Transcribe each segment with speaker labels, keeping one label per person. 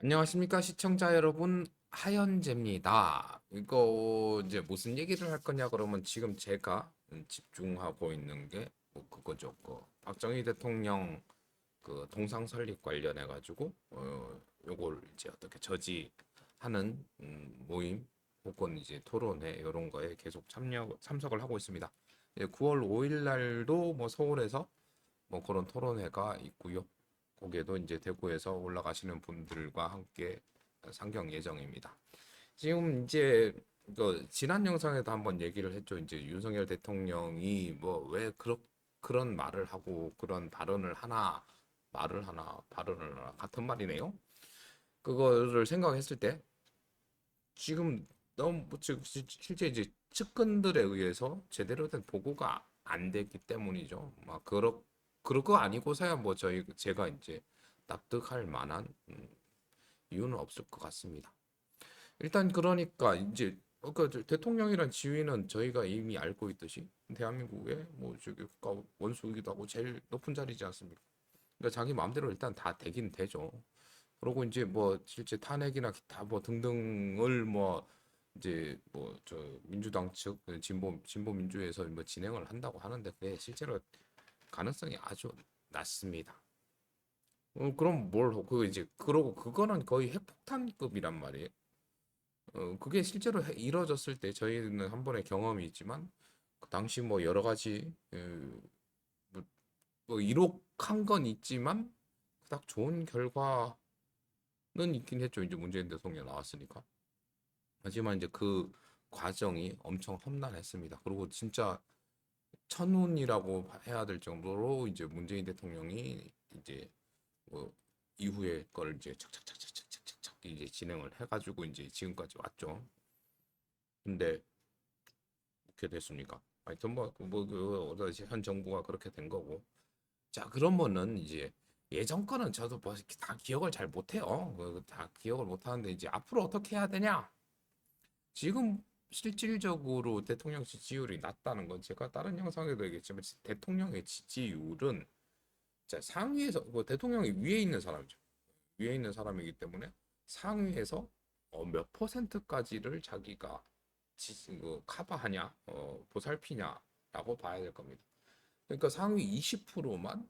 Speaker 1: 안녕하십니까 시청자 여러분 하현재입니다. 이거 이제 무슨 얘기를 할 거냐 그러면 지금 제가 음, 집중하고 있는 게 뭐 그거죠. 그 박정희 대통령 그 동상 설립 관련해 가지고 어 요걸 이제 어떻게 저지하는 음, 모임 혹은 이제 토론회 이런 거에 계속 참여 참석을 하고 있습니다. 예, 9월 5일 날도 뭐 서울에서 뭐 그런 토론회가 있고요. 거기에도 이제 대구에서 올라가시는 분들과 함께 상경 예정입니다. 지금 이제 그 지난 영상에도 한번 얘기를 했죠. 이제 윤석열 대통령이 뭐 왜 그런 그런 말을 하고 그런 발언을 하나 말을 하나 발언을 하나 같은 말이네요. 그거를 생각했을 때 지금 너무 실제 이제 측근들에 의해서 제대로 된 보고가 안 됐기 때문이죠. 막 그렇 그럴 거 아니고서야 뭐 저희 제가 이제 납득할 만한 음, 이유는 없을 것 같습니다. 일단 그러니까 이제 그 대통령이란 지위는 저희가 이미 알고 있듯이 대한민국의 뭐 저기 국가 원수이기도 하고 제일 높은 자리지 않습니까? 그러니까 자기 마음대로 일단 다 되긴 되죠. 그러고 이제 뭐 실제 탄핵이나 기타 뭐 등등을 뭐 이제 뭐 저 민주당 측 진보 진보 민주에서 뭐 진행을 한다고 하는데 그게 실제로 가능성이 아주 낮습니다. 어, 그럼 뭘, 그 이제, 그러고 그거는 거의 핵폭탄급이란 말이에요. 어, 그게 실제로 해- 이루어졌을 때 저희는 한 번의 경험이 있지만, 그 당시 뭐 여러 가지, 어, 뭐, 뭐 이룩한 건 있지만, 그닥 좋은 결과는 있긴 했죠. 이제 문재인 대통령 나왔으니까. 하지만 이제 그 과정이 엄청 험난했습니다. 그리고 진짜 천운이라고 해야 될 정도로 이제 문재인 대통령이 이제 뭐 이후에 걸 이제 착착착착착착착 이제 진행을 해가지고 이제 지금까지 왔죠. 근데 어떻게 됐습니까? 하여튼 뭐뭐그현 정부가 그렇게 된 거고. 자 그러면은 이제 예전 거는 저도 뭐 이렇게 다 기억을 잘 못해요. 그다 기억을 못하는데 이제 앞으로 어떻게 해야 되냐? 지금 실질적으로 대통령 지지율이 낮다는 건 제가 다른 영상에도 얘기했지만 대통령의 지지율은 자, 상위에서 뭐 대통령이 위에 있는 사람이죠. 위에 있는 사람이기 때문에 상위에서 어, 몇 퍼센트까지를 자기가 지, 그 커버하냐, 어, 보살피냐라고 봐야 될 겁니다. 그러니까 상위 20%만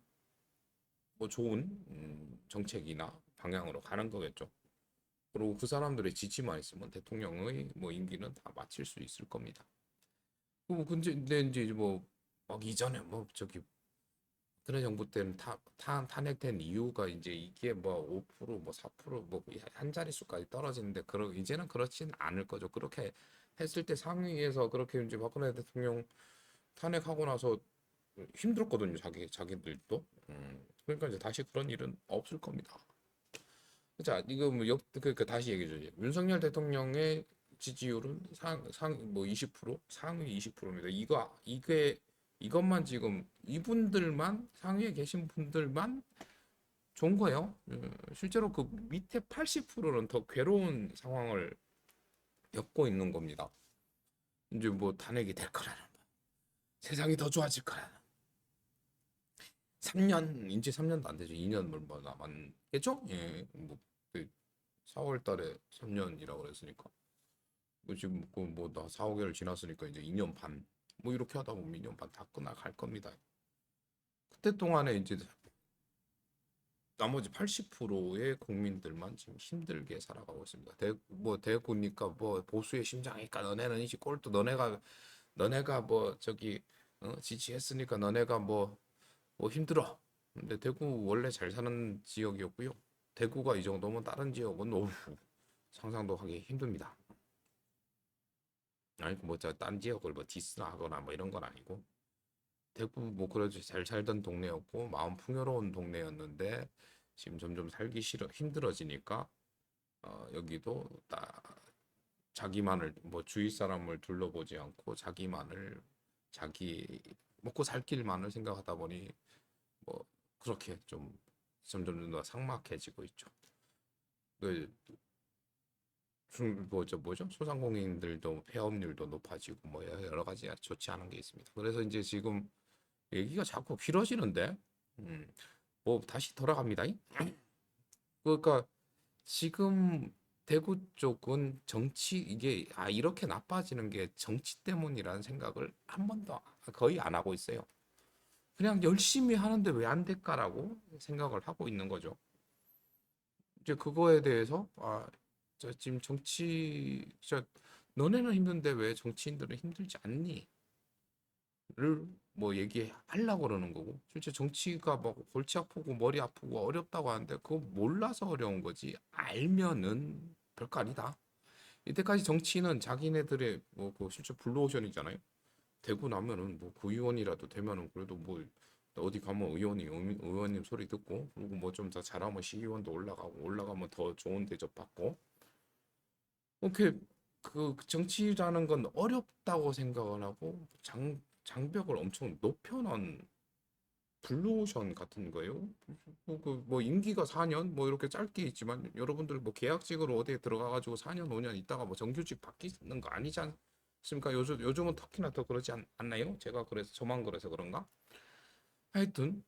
Speaker 1: 뭐 좋은 음, 정책이나 방향으로 가는 거겠죠. 그리고 그 사람들의 지지만 있으면 대통령의 뭐 임기는 다 마칠 수 있을 겁니다. 뭐 근데 근데 이제 뭐막 이전에 뭐 저기 박근혜 정부 때는 타, 탄, 탄핵된 이유가 이제 이게 뭐 5%뭐 4%뭐 한 자릿수까지 떨어지는데 그러 이제는 그렇진 않을 거죠. 그렇게 했을 때 상위에서 그렇게 이제 박근혜 대통령 탄핵하고 나서 힘들었거든요. 자기 자기들도. 음, 그러니까 이제 다시 그런 일은 없을 겁니다. 자, 이거 뭐 역, 그러니까 다시 얘기해 주죠. 윤석열 대통령의 지지율은 상, 상, 뭐 20%, 상위 20%입니다. 이거, 이게, 이것만 지금 이분들만, 상위에 계신 분들만 좋은 거예요. 음, 실제로 그 밑에 80%는 더 괴로운 상황을 겪고 있는 겁니다. 이제 뭐 탄핵이 될 거라는, 뭐. 세상이 더 좋아질 거라는. 3년, 이제 3년도 안 되죠. 2년 뭐 남았겠죠? 예, 뭐, 그 4월 달에 3년이라고 그랬으니까. 뭐 지금 그뭐나 4, 5개월 지났으니까 이제 2년 반. 뭐 이렇게 하다 보면 2년 반 다 끝나갈 겁니다. 그때 동안에 이제 나머지 80%의 국민들만 지금 힘들게 살아가고 있습니다. 대, 뭐 대구니까 뭐 보수의 심장이니까 너네는 이제 꼴도 너네가 너네가 뭐 저기 어, 지지했으니까 너네가 뭐뭐 힘들어. 근데 대구 원래 잘 사는 지역이었고요. 대구가 이 정도면 다른 지역은 어우, 상상도 하기 힘듭니다. 아니 뭐저딴 지역을 뭐 디스하거나 뭐 이런 건 아니고 대구 뭐 그래도 잘 살던 동네였고 마음 풍요로운 동네였는데 지금 점점 살기 싫어 힘들어지니까 어, 여기도 다 자기만을 뭐 주위 사람을 둘러보지 않고 자기만을 자기 먹고 살 길만을 생각하다 보니 뭐 그렇게 좀 점점 더 삭막해지고 있죠. 그 뭐죠 뭐죠 소상공인들도 폐업률도 높아지고 뭐 여러 가지 좋지 않은 게 있습니다. 그래서 이제 지금 얘기가 자꾸 길어지는데 음, 뭐 다시 돌아갑니다. 그러니까 지금 대구 쪽은 정치 이게 아 이렇게 나빠지는 게 정치 때문이라는 생각을 한 번도 거의 안 하고 있어요. 그냥 열심히 하는데 왜 안 될까라고 생각을 하고 있는 거죠. 이제 그거에 대해서 아, 저 지금 정치 저 너네는 힘든데 왜 정치인들은 힘들지 않니? 를뭐 얘기하려고 그러는 거고 실제 정치가 뭐 골치 아프고 머리 아프고 어렵다고 하는데 그거 몰라서 어려운 거지 알면은 별거 아니다. 이때까지 정치인은 자기네들의 뭐 그 실제 블루오션이잖아요. 되고 나면은 뭐 구의원이라도 되면은 그래도 뭐 어디 가면 의원이 의원- 의원님 소리 듣고 그리고 뭐 좀 더 잘하면 시의원도 올라가고 올라가면 더 좋은 대접 받고 이렇게 그 정치라는 건 어렵다고 생각을 하고 장 장벽을 엄청 높여놓은 블루오션 같은 거예요. 뭐, 그, 뭐 임기가 4년 뭐 이렇게 짧게 있지만 여러분들 뭐 계약직으로 어디에 들어가가지고 4년 5년 있다가 뭐 정규직 바뀌는 거않 습니까? 요즘 요즘은 특히나 더 그러지 않, 않나요? 제가 그래서 저만 그래서 그런가? 하여튼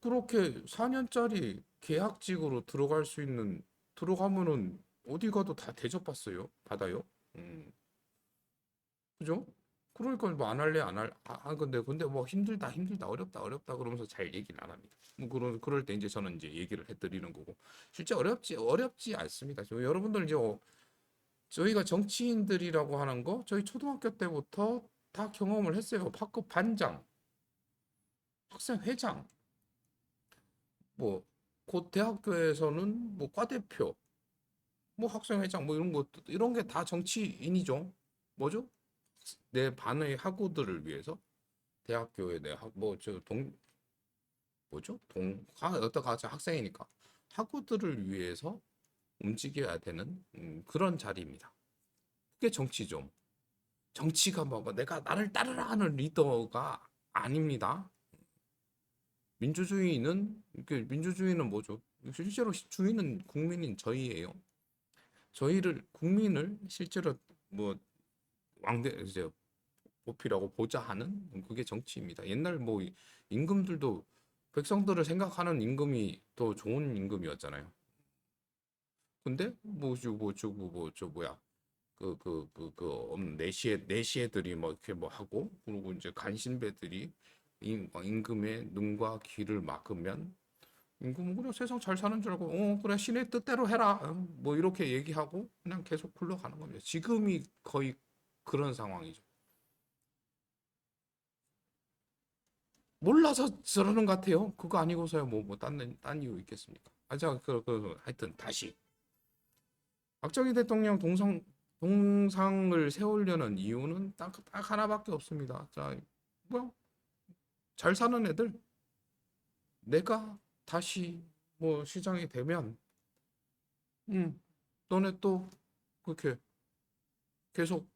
Speaker 1: 그렇게 4년짜리 계약직으로 들어갈 수 있는 들어가면은 어디 가도 다 대접받어요. 받아요. 음. 그죠? 그러니까 뭐 안 할래 안 할. 아, 아, 근데 근데 뭐 힘들다 힘들다 어렵다 어렵다 그러면서 잘 얘기는 안 합니다. 뭐 그런 그럴 때 이제 저는 이제 얘기를 해드리는 거고 실제 어렵지 어렵지 않습니다. 저 여러분들 이제 어, 저희가 정치인들이라고 하는 거 저희 초등학교 때부터 다 경험을 했어요. 학급 반장, 학생 회장, 뭐 곧 대학교에서는 뭐 과대표, 뭐 학생 회장 뭐 이런 것 이런 게 다 정치인이죠. 뭐죠? 내 반의 학우들을 위해서 대학교에 내뭐저동 뭐죠? 동 하- 어떤 가자 학생이니까 학우들을 위해서 움직여야 되는 음, 그런 자리입니다. 그게 정치죠. 정치가 뭐, 뭐 내가 나를 따르라 하는 리더가 아닙니다. 민주주의는 그 민주주의는 뭐죠? 실제로 주인은 국민인 저희예요. 저희를 국민을 실제로 뭐 왕대 이제 뽑히라고 보자 하는 그게 정치입니다. 옛날 뭐 이- 임금들도 백성들을 생각하는 임금이 더 좋은 임금이었잖아요. 근데 뭐저뭐저뭐저 뭐야 그 그 그그 내시에 내시애들이 뭐 이렇게 뭐 하고 그리고 이제 간신배들이 임, 임금의 눈과 귀를 막으면 임금은 그냥 세상 잘 사는 줄 알고 어 그래 신의 뜻대로 해라 어, 뭐 이렇게 얘기하고 그냥 계속 굴러가는 겁니다. 지금이 거의 그런 상황이죠. 몰라서 저러는 것 같아요. 그거 아니고서야 뭐 뭐 딴 딴 이유 있겠습니까? 아, 자, 그, 그, 하여튼 다시 박정희 대통령 동상 동상을 세우려는 이유는 딱, 딱 하나밖에 없습니다. 자, 뭐야? 잘 사는 애들 내가 다시 뭐 시장이 되면 음, 너네 또 그렇게 계속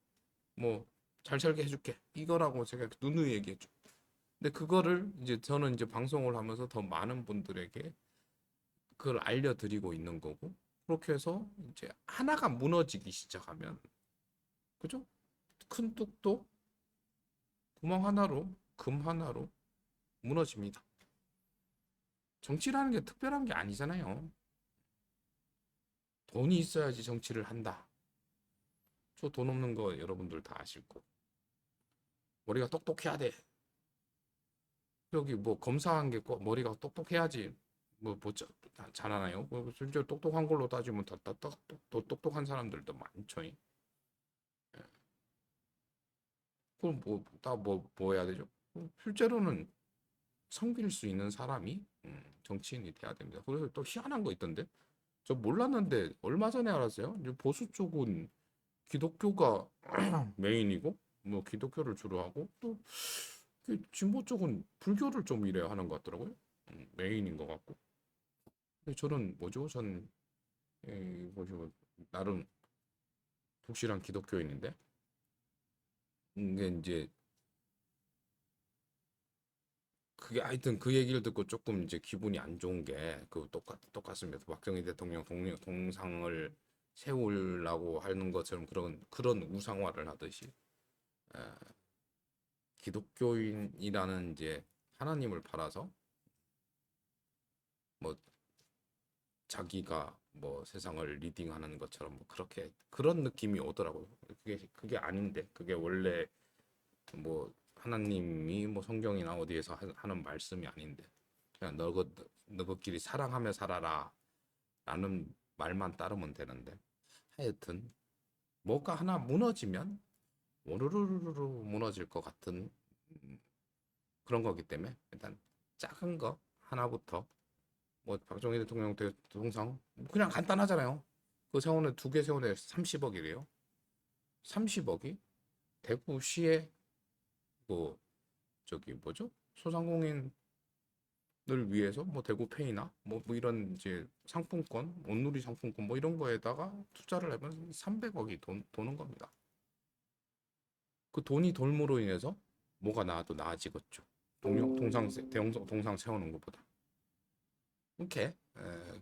Speaker 1: 뭐 잘 살게 해줄게. 이거라고 제가 누누이 얘기했죠. 근데 그거를 이제 저는 이제 방송을 하면서 더 많은 분들에게 그걸 알려드리고 있는 거고 그렇게 해서 이제 하나가 무너지기 시작하면 그죠? 큰 뚝도 구멍 하나로 금 하나로 무너집니다. 정치라는 게 특별한 게 아니잖아요. 돈이 있어야지 정치를 한다. 저 돈 없는 거 여러분들 다 아실 거고. 머리가 똑똑해야 돼. 여기 뭐 검사한 게 꼭 머리가 똑똑해야지 뭐뭐 잘 하나요? 뭐 실제 똑똑한 걸로 따지면 다다또 똑똑한 사람들도 많죠. 예. 그럼 뭐 다 뭐 뭐 해야 되죠? 어, 실제로는 섬길 수 있는 사람이 음, 정치인이 돼야 됩니다. 그래서 또 희한한 거 있던데 저 몰랐는데 얼마 전에 알았어요. 보수 쪽은 기독교가 메인이고 뭐 기독교를 주로 하고 또그 진보 쪽은 불교를 좀 이래 하는 것 같더라고요. 음, 메인인 것 같고. 저는 뭐죠? 전 에, 뭐죠? 나름 독실한 기독교인인데 이게 이제 그게 하여튼 그 얘기를 듣고 조금 이제 기분이 안 좋은 게 그 똑같 똑같습니다. 박정희 대통령 동, 동상을 세우려고 하는 것처럼 그런 그런 우상화를 하듯이 에, 기독교인이라는 이제 하나님을 팔아서 뭐 자기가 뭐 세상을 리딩하는 것처럼 뭐 그렇게 그런 느낌이 오더라고요. 그게 그게 아닌데 그게 원래 뭐 하나님이 뭐 성경이나 어디에서 하- 하는 말씀이 아닌데 그냥 너거 너희끼리 사랑하며 살아라 라는 말만 따르면 되는데 하여튼 뭐가 하나 무너지면 오르르르르 무너질 것 같은 음, 그런 거기 때문에 일단 작은 거 하나부터 뭐 박정희 대통령 대- 동상 그냥 간단하잖아요. 그 세원에 두 개 세원에 30억이래요. 30억이 대구시에 뭐 저기 뭐죠? 소상공인을 위해서 뭐 대구페이나 뭐, 뭐 이런 이제 상품권, 온누리 상품권 뭐 이런 거에다가 투자를 하면 300억이 돈, 도는 겁니다. 그 돈이 돌므로 인해서 뭐가 나아도 나아지겠죠. 동영, 동상, 세- 대형 동상 세우는 것보다. 이렇게 에,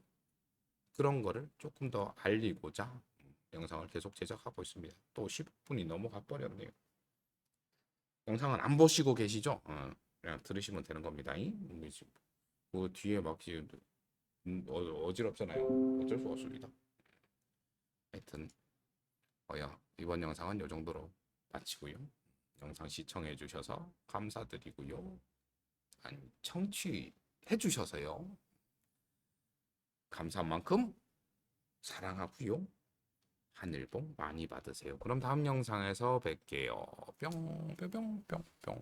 Speaker 1: 그런 거를 조금 더 알리고자 영상을 계속 제작하고 있습니다. 또 10분이 넘어가 버렸네요. 영상은 안 보시고 계시죠? 어, 그냥 들으시면 되는 겁니다. 음, 이제 그 뒤에 막 음, 어, 어지럽잖아요. 어쩔 수 없습니다. 하여튼 어야 이번 영상은 이 정도로 마치고요. 영상 시청해 주셔서 감사드리고요. 아니 청취해 주셔서요. 감사한 만큼 사랑하고요. 하늘복 많이 받으세요. 그럼 다음 영상에서 뵐게요. 뿅, 뿅, 뿅, 뿅, 뿅.